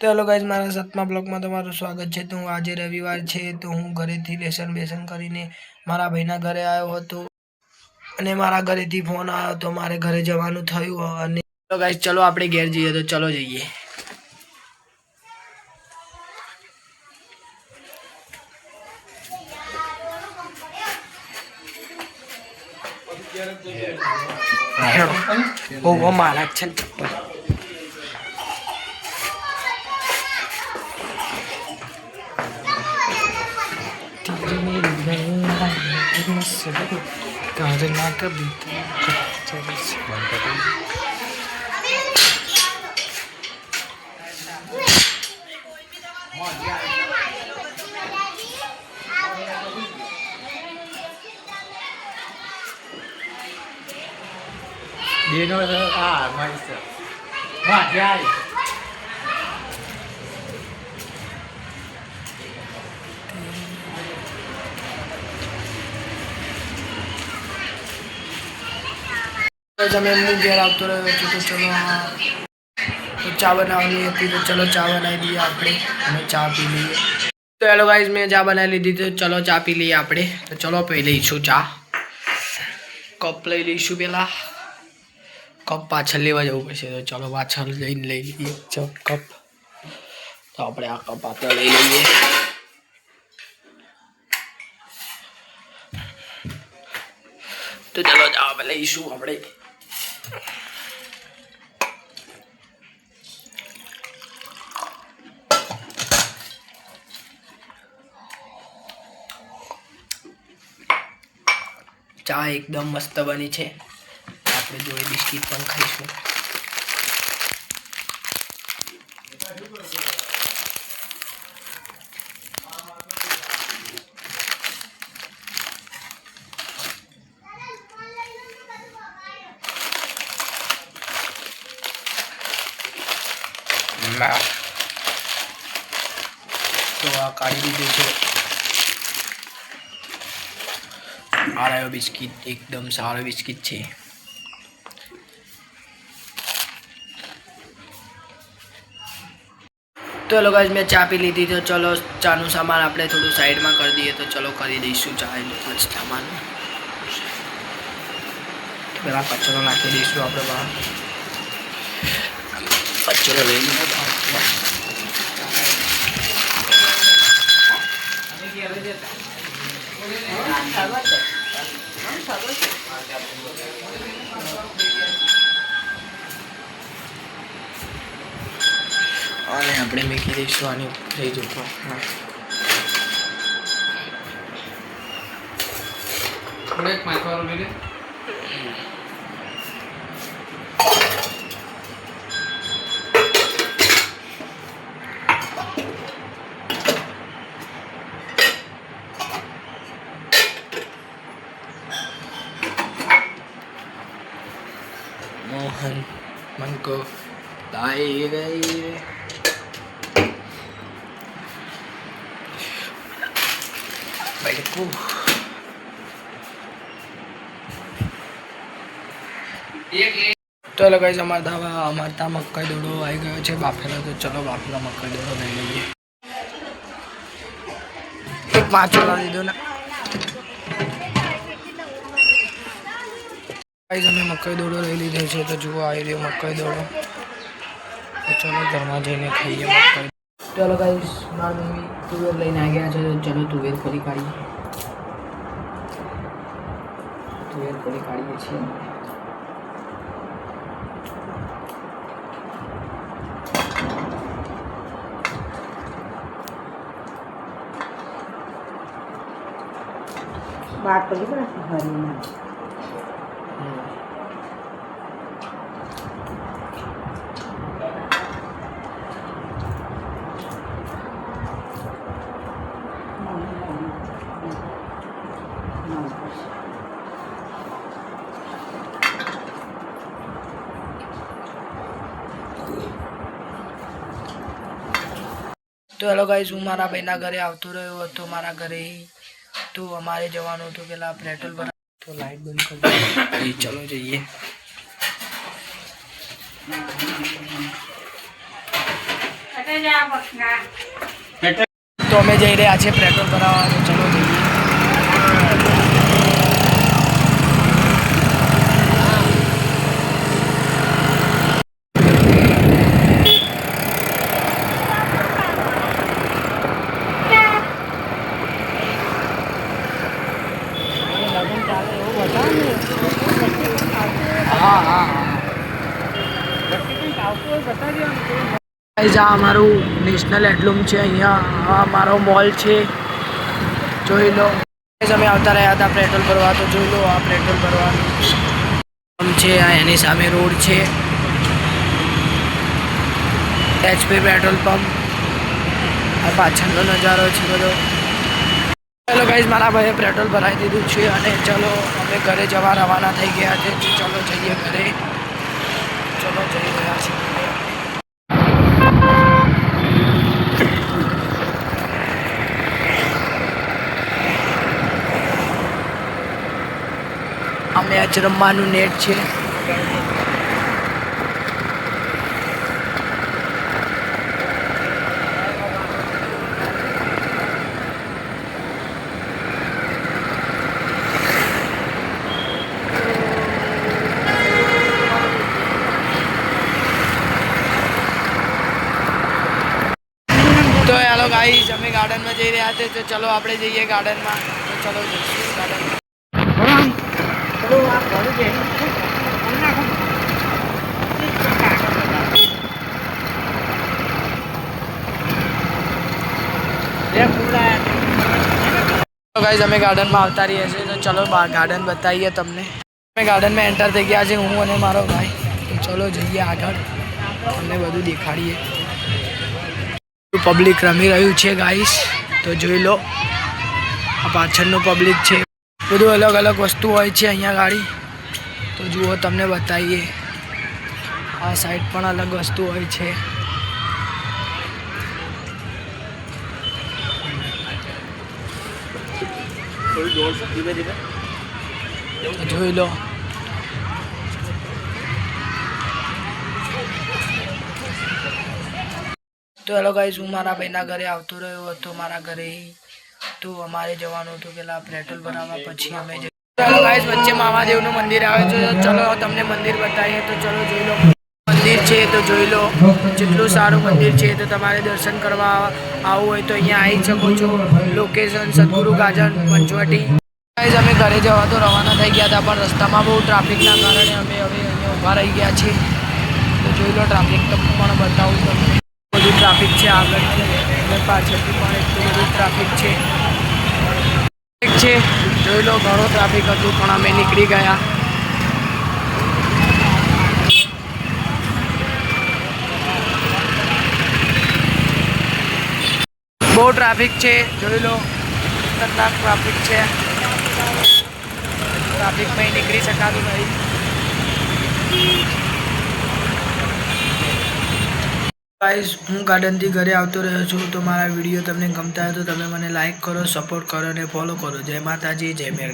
તો hello guys મારા સાતમા બ્લોગમાં તમારું સ્વાગત છે. તો હું આજે રવિવાર છે તો હું ઘરેથી લેસન બેસન કરીને મારા ભાઈના ઘરે આવ્યો હતો અને મારા ઘરેથી ફોન આવ્યો તો મારે ઘરે જવાનું થયું અને તો ગાઈઝ ચલો આપણે ઘેર જઈએ તો ચલો જઈએ. ઓ મારા છે ને ચપ્પલ કારના કભી Dino ah, mais. What, vai. તમે હું ઘેર આવતો રહ્યો છું તો ચલો તો ચા બનાવવાની હતી તો ચલો ચા બનાવી દઈએ આપણે. અને ચા પી લઈએ. તો હેલો ગાઈઝ, મેં ચા બનાવી લીધી તો ચલો ચા પી લઈએ આપણે. તો ચલો પી લઈશું ચા. કપ લઈ લઈશું પહેલાં કપ પાછળ લેવા જવું પડશે તો ચલો પાછળ લઈને લઈ લઈએ. ચો કપ. તો આપણે આ કપ આપણે લઈ લઈએ. તો ચલો ચા લઈશું આપણે. ચા એકદમ મસ્ત બની છે. આપણે જોડે બિસ્કિટ પણ ખાઈશું. તો આ કાઢી દીધું છે. સારા બિસ્કિટ, એકદમ સારો બિસ્કિટ છે. તો હેલો મેં ચા પી લીધી, તો ચલો ચાનું સામાન આપણે થોડું સાઈડમાં કરી દઈએ, તો ચલો કરી દઈશું ચા એનું સામાન. પેલા કચરો નાખી દઈશું આપણે બહાર. કચરો લઈ અને આપણે મેકી દઈશું આની થઈ જતો હા થોડો એક પાંચ વાળો લઈ લે. mô hình Minecraft tại đây vậy cô ચલો કઈ અમારતા અમારતા મકાઈ દોડો આવી ગયો છે બાફેલો તો ચલો બાફેલો મકાઈ દોડો લઈ લઈએ એક પાંચ લાવી દીધો ને ગાઈઝ અમે મકાઈ દોડો લઈ લીધો છે. તો જુઓ આવી રહ્યો મકાઈ દોડો તો ચલો ઘરમાં જઈને ખાઈએ મકાઈ. ચલો ગાઈઝ મારા મમ્મી તુવેર લઈને આવી ગયા છે. તો ચલો તુવેર ફરી કાઢીએ. તુવેર ફરી કાઢીએ છીએ વાત કરી પણ હરીમાં તો હેલો ગાઈઝ હું મારા ભાઈના ઘરે આવતો રહ્યો હતો મારા ઘરે. તો અમારે જવાનું હતું પેલા પેટ્રોલ ભરા તો લાઈટ બંધ કરી દીધી. ચલો જઈએ. તો અમે જઈ રહ્યા છીએ પેટ્રોલ ભરાવવાનું ચલો જઈએ હા હા હા ગાઈઝ આ અમારું નેશનલ હેન્ડલૂમ છે, અહીંયા આ મારો મોલ છે. જોઈ લો. અમે આવતા રહ્યા હતા પેટ્રોલ ભરવા, તો જોઈ લો આ પેટ્રોલ ભરવાનું છે, આ એની સામે રોડ છે. એચપી પેટ્રોલ પંપ આ પાછળનો નજારો છે બધો. ચલો ગાઈઝ મારા ભાઈએ પેટ્રોલ ભરાવી દીધું છે અને ચલો અમે ઘરે જવા રવાના થઈ ગયા છે. ચલો જઈએ ઘરે. ચલો જઈ રહ્યા છીએ મેચ રમવાનું નેટ છે. ગાર્ડનમાં જઈ રહ્યા છે, તો ચલો આપણે જઈએ ગાર્ડનમાં તો ચલો જઈશું ગાઈઝ અમે ગાર્ડનમાં આવતા રહીએ છીએ, તો ચલો ગાર્ડન બતાવીએ તમને. અમે ગાર્ડનમાં એન્ટર થઈ ગયા છે હું અને મારો ભાઈ. તો ચલો જઈએ આગળ. તમને બધું દેખાડીએ. પબ્લિક રમી રહ્યું છે ગાઈસ તો જોઈ લો. આ પાછળનું પબ્લિક છે. બધું અલગ અલગ વસ્તુ હોય છે અહીંયા ગાડી. તો જુઓ તમને બતાવીએ. આ સાઈડ પણ અલગ વસ્તુ હોય છે. જોઈ લો. તો હેલો ગાઈઝ હું મારા ભાઈના ઘરે આવતો રહ્યો હતો, મારા ઘરે. તો અમારે જવાનું હતું પેલા પેટ્રોલ ભરાવવા, પછી અમે હેલો ગાઈસ વચ્ચે મહાદેવનું મંદિર આવે છે. ચલો તમને મંદિર બતાવીએ. તો ચલો જોઈ લો. મંદિર છે તો જોઈ લો. જેટલું સારું મંદિર છે તો તમારે દર્શન કરવા આવવું હોય તો અહીંયા આવી શકો છો. લોકેશન સદગુરુ ગાજન, પંચવટી. અમે ઘરે જવા તો રવાના થઈ ગયા હતા, પણ રસ્તામાં બહુ ટ્રાફિકના કારણે અમે હવે અહીંયા ઊભા રહી ગયા છીએ. તો જોઈ લો ટ્રાફિક તો પણ બતાવું તમને બધું ટ્રાફિક છે આગળથી. અને પાછળથી પણ એટલું બધું ટ્રાફિક છે. ટ્રાફિક છે. જોઈ લો, ઘણો ટ્રાફિક હતું, પણ અમે નીકળી ગયા. બહુ ટ્રાફિક છે. જોઈ લો, ખતરનાક ટ્રાફિક છે. ટ્રાફિકમાં નીકળી શકાતું નહીં. ગાઈઝ હું ગાર્ડનથી ઘરે આવતો રહ્યો છું, તો મારા વીડિયો તમને ગમતા હોય તો તમે મને લાઈક કરો સપોર્ટ કરો અને ફોલો કરો. જય માતાજી, જય મેર